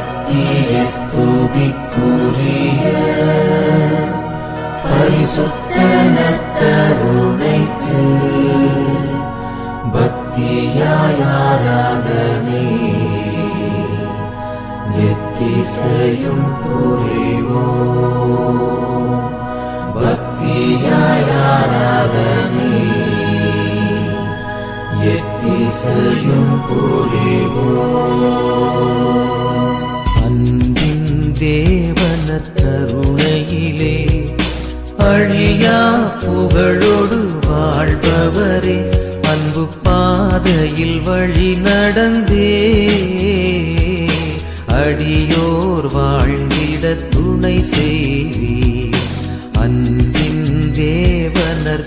நித்திய ஸ்துதிக்குரிய பரிசுத்த நற்கருணைக்கு பக்தியாய் ஆராதனை எத்திசையும் புரிவோம் பக்தியாய் ஆராதனை எத்திசையும் புரிவோம் தேவன கருணையிலே அழியா புகழோடு வாழ்பவரே அன்பு பாதையில் வழி நடந்தே. அடியோர் வாழ்ந்திட துணை செய்வி அன்பின் தேவனர்